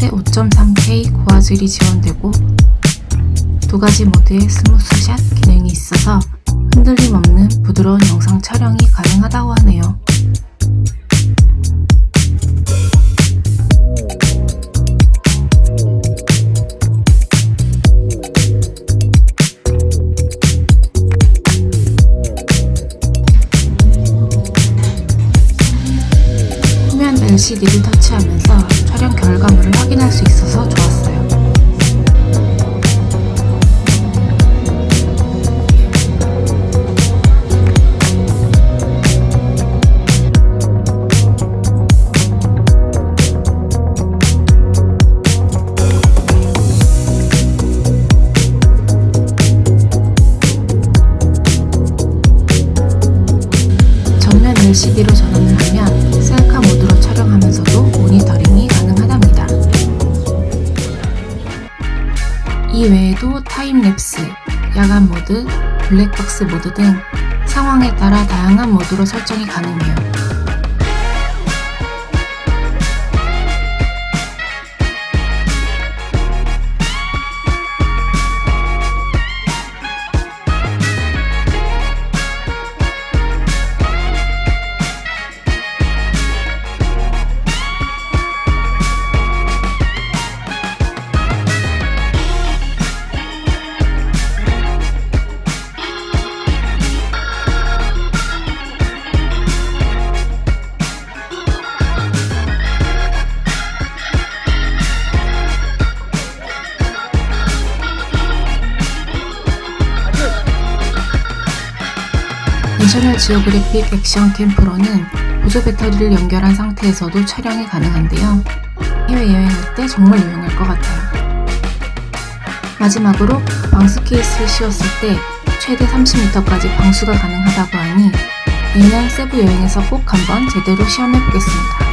최대 5.3K 고화질이 지원되고 두 가지 모드의 스무스 샷 기능이 있어서 흔들림 없는 부드러운 영상 촬영이 가능하다고 하네요. LCD를 터치하면서 촬영 결과물을 확인할 수 있어서 좋았어요. LCD로 전환을 이 외에도 타임랩스, 야간 모드, 블랙박스 모드 등 상황에 따라 다양한 모드로 설정이 가능해요. 내셔널 지오그래픽 액션 캠 프로는 보조 배터리를 연결한 상태에서도 촬영이 가능한데요. 해외여행할 때 정말 유용할 것 같아요. 마지막으로 방수 케이스를 씌웠을 때 최대 30m까지 방수가 가능하다고 하니 내년 세부 여행에서 꼭 한번 제대로 시험해 보겠습니다.